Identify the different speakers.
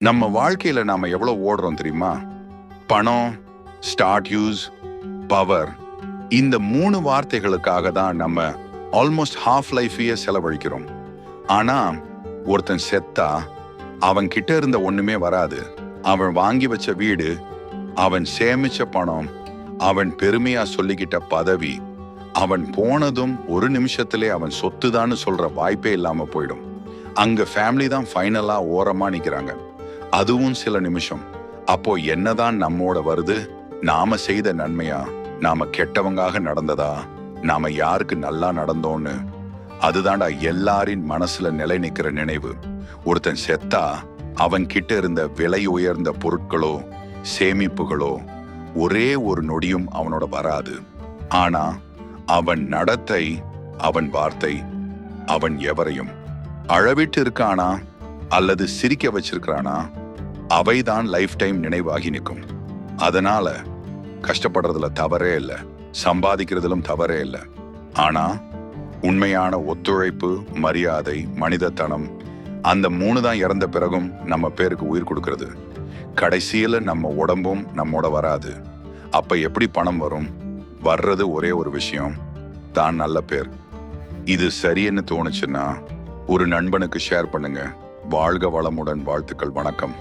Speaker 1: நம்ம வாழ்க்கையில நாம எவ்வளவு ஓடுறோம் தெரியுமா? பணம் ஸ்டார்ட் யூஸ் பவர் இந்த மூணு வார்த்தைகளுக்காக தான் நம்ம ஆல்மோஸ்ட் ஹாஃப் லைஃபையே செலவழிக்கிறோம். ஆனா ஒருத்தன் செத்தா அவன் கிட்ட இருந்த ஒண்ணுமே வராது. அவன் வாங்கி வச்ச வீடு அவன் சேமிச்ச பணம் அவன் பெருமையா சொல்லிக்கிட்ட பதவி அவன் போனதும் ஒரு நிமிஷத்திலே அவன் சொத்துதான்னு சொல்ற வாய்ப்பே இல்லாம போயிடும். அங்க ஃபேமிலி தான் ஃபைனலா ஓரமா நிக்கிறாங்க. அதுவும் சில நிமிஷம். அப்போ என்னதான் நம்மோட வருது நாம செய்த நன்மையா? நாம கெட்டவங்காக நடந்ததா? நாம யாருக்கு நல்லா நடந்தோன்னு? அதுதான்டா எல்லாரின் மனசுல நிலை நிற்கிற நினைவு. ஒருத்தன் செத்தா அவன் கிட்ட இருந்த விலை உயர்ந்த பொருட்களோ சேமிப்புகளோ ஒரே ஒரு நொடியும் அவனோட வராது. ஆனா அவன் நடத்தை அவன் வார்த்தை அவன் எவரையும். அழவிட்டு இருக்கானா? அல்லது சிரிக்க வச்சிருக்கிறானா? அவைதான் லைஃப் டைம் நினைவாகி நிற்கும். அதனால கஷ்டப்படுறதுல தவறே இல்லை. சம்பாதிக்கிறதுலும் தவறே இல்லை. ஆனா உண்மையான ஒத்துழைப்பு மரியாதை மனிதத்தனம் அந்த மூணு தான் இறந்த பிறகும் நம்ம பேருக்கு உயிர் கொடுக்கறது. கடைசியில் நம்ம உடம்பும் நம்மோட வராது. அப்ப எப்படி பணம் வரும்? வர்றது ஒரே ஒரு விஷயம். தான் நல்ல பேர். இது சரின்னு தோணுச்சுன்னா ஒரு நண்பனுக்கு ஷேர் பண்ணுங்க. வாழ்க வளமுடன் வாழ்த்துக்கள் வணக்கம்.